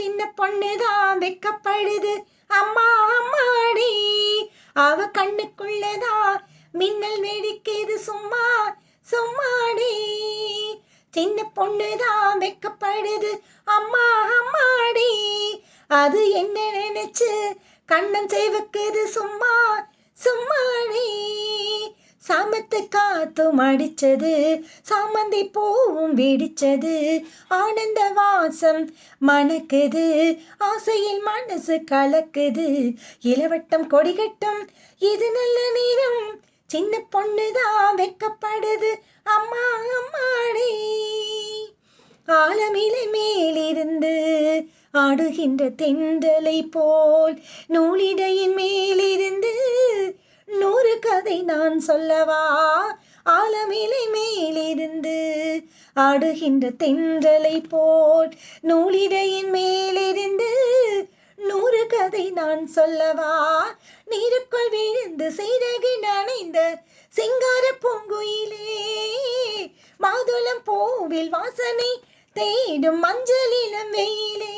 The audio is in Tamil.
சின்ன பொண்ணுதான் வெக்கப்படுது. அம்மா அம்மாடி. அவ கண்ணுக்குள்ளதான் மின்னல் வெடிக்குது. சும்மா சும்மாடி. சின்ன பொண்ணுதான் வெக்கப்படுது. அம்மா அம்மாடி. அது என்ன நினைச்சு கண்ணன் செய்வக்குது சும்மா சாமத்து காத்தும் அடிச்சது சாமந்தி பூவும் வெடிச்சது. ஆனந்த வாசம் மணக்குது ஆசையில் மனசு கலக்குது. இளவட்டம் கொடிகட்டும் இது நல்ல நேரம். சின்ன பொண்ணுதான் வெக்கப்படுது அம்மா அம்மாடி. ஆலமிலை மேலிருந்து ஆடுகின்ற தென்றலை போல் நூலிடையின் மேல் கதை நான் சொல்லவா? ஆலமிலை மேலிருந்து ஆடுகின்ற தென்றலை போல் நூலிடையின் மேலிருந்து நூறு கதை நான் சொல்லவா? நீருக்குள் விழுந்து சீரகின் நனைந்த சிங்கார பூங்குயிலே மாதுளம் பூவில் வாசனை தேடும் மஞ்சளிலம் வெயிலே